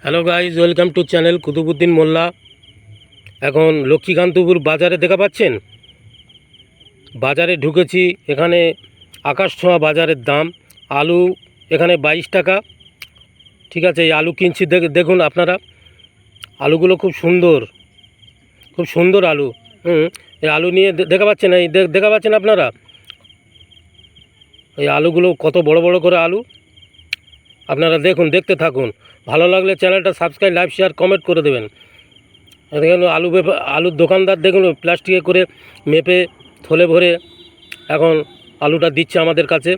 Hello guys welcome to channel Qutubuddin Molla এখন লক্ষ্মীকান্তপুর বাজারে দেখা পাচ্ছেন? বাজারে ঢুকেছি, এখানে আকাশ ছোঁয়া বাজারের দাম। আলু এখানে বাইশ টাকা। ঠিক আছে, এই আলু কিনছি, দেখ- দেখুন আপনারা। আলুগুলো খুব সুন্দর। খুব সুন্দর আলু। হুম, এই আলু নিয়ে দেখা পাচ্ছেন? এই দেখা পাচ্ছেন আপনারা? এই আলুগুলো কত বড় বড় করে আলু? আপনারা দেখুন, দেখতে থাকুন। ভালো লাগলে চ্যানেলটা সাবস্ক্রাইব লাইক শেয়ার কমেন্ট করে দেবেন। দেখুন, আলু আলুর দোকানদার দেখুন, প্লাস্টিকে করে মেপে, থলে ভরে এখন আলুটা দিচ্ছে আমাদের কাছে।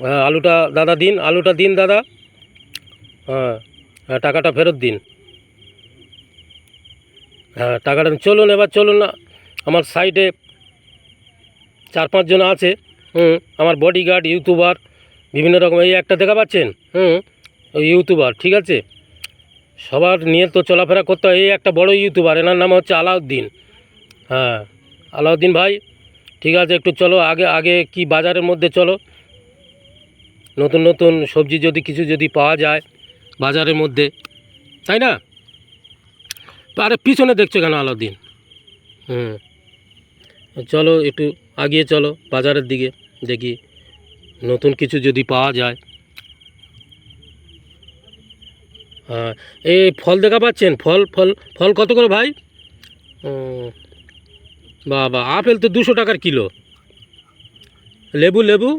হ্যাঁ আলুটা দাদা দিন, আলুটা দিন দাদা। হ্যাঁ হ্যাঁ টাকাটা ফেরত দিন। হ্যাঁ টাকাটা চলুন, এবার চলুন না, আমার সাইডে চার পাঁচজন আছে। হুম, আমার বডিগার্ড ইউটিউবার বিভিন্ন রকম, এই একটা দেখা পাচ্ছেন? হুম ইউটিউবার, ঠিক আছে? সবার নিয়ে তো চলাফেরা করতে হয়। এই একটা বড় ইউটিউবার, এনার নাম হচ্ছে আলাউদ্দিন। হ্যাঁ আলাউদ্দিন ভাই, ঠিক আছে, একটু চলো, আগে আগে কি বাজারের মধ্যে চলো। নতুন নতুন সবজি যদি, কিছু যদি পাওয়া যায় বাজারের মধ্যে, তাই না? আরে পিছনে দেখছ কেন আলাউদ্দিন? হুম, চলো, একটু আগিয়ে চলো, বাজারের দিকে দেখি। নতুন কিছু যদি পাওয়া যায়। হ্যাঁ। এই ফল দেখা পাচ্ছেন? ফল ফল ফল কত করে ভাই? বাবা, আপেল তো দুশো টাকার কিলো। লেবু লেবু?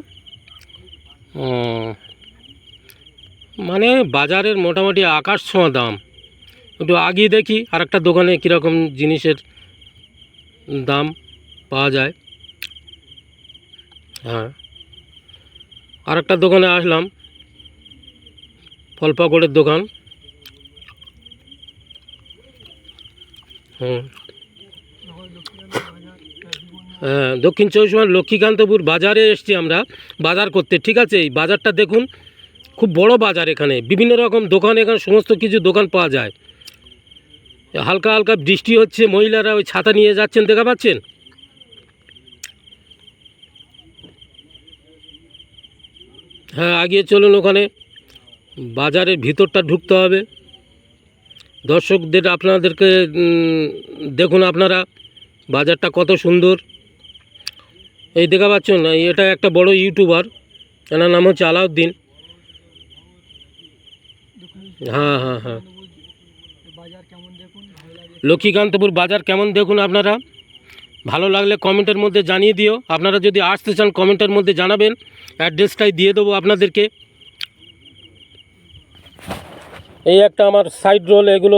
মানে বাজারের মোটামুটি আকাশ ছোঁয়া দাম। একটু আগিয়ে দেখি আর একটা দোকানে কীরকম জিনিসের দাম পাওয়া যায়। হ্যাঁ। আর একটা দোকানে আসলাম, ফল পাকড়ের দোকান। হ্যাঁ। দক্ষিণ চব্বিশ লক্ষ্মীকান্তপুর বাজারে এসছি আমরা বাজার করতে, ঠিক আছে? এই বাজারটা দেখুন, খুব বড় বাজার এখানে। বিভিন্ন রকম দোকান, এখানে সমস্ত কিছু দোকান পাওয়া যায়। হালকা হালকা বৃষ্টি হচ্ছে, মহিলারা ওই ছাতা নিয়ে যাচ্ছেন, দেখা পাচ্ছেন? হ্যাঁ আগিয়ে চলুন ওখানে। বাজারের ভিতরটা ঢুকতে হবে। দর্শকদের, আপনাদেরকে দেখুন আপনারা, বাজারটা কত সুন্দর। এই দেখা পাচ্ছেন এটা একটা বড় ইউটিউবার, এনার নাম হচ্ছে আলাউদ্দিন। হ্যাঁ হ্যাঁ হ্যাঁ। লক্ষ্মীকান্তপুর বাজার কেমন দেখুন আপনারা? ভালো লাগলে কমেন্টের মধ্যে জানিয়ে দিও। আপনারা যদি আসতে চান, কমেন্টের মধ্যে জানাবেন। অ্যাড্রেসটাই দিয়ে দেবো আপনাদেরকে। এই একটা আমার সাইড রোল এগুলো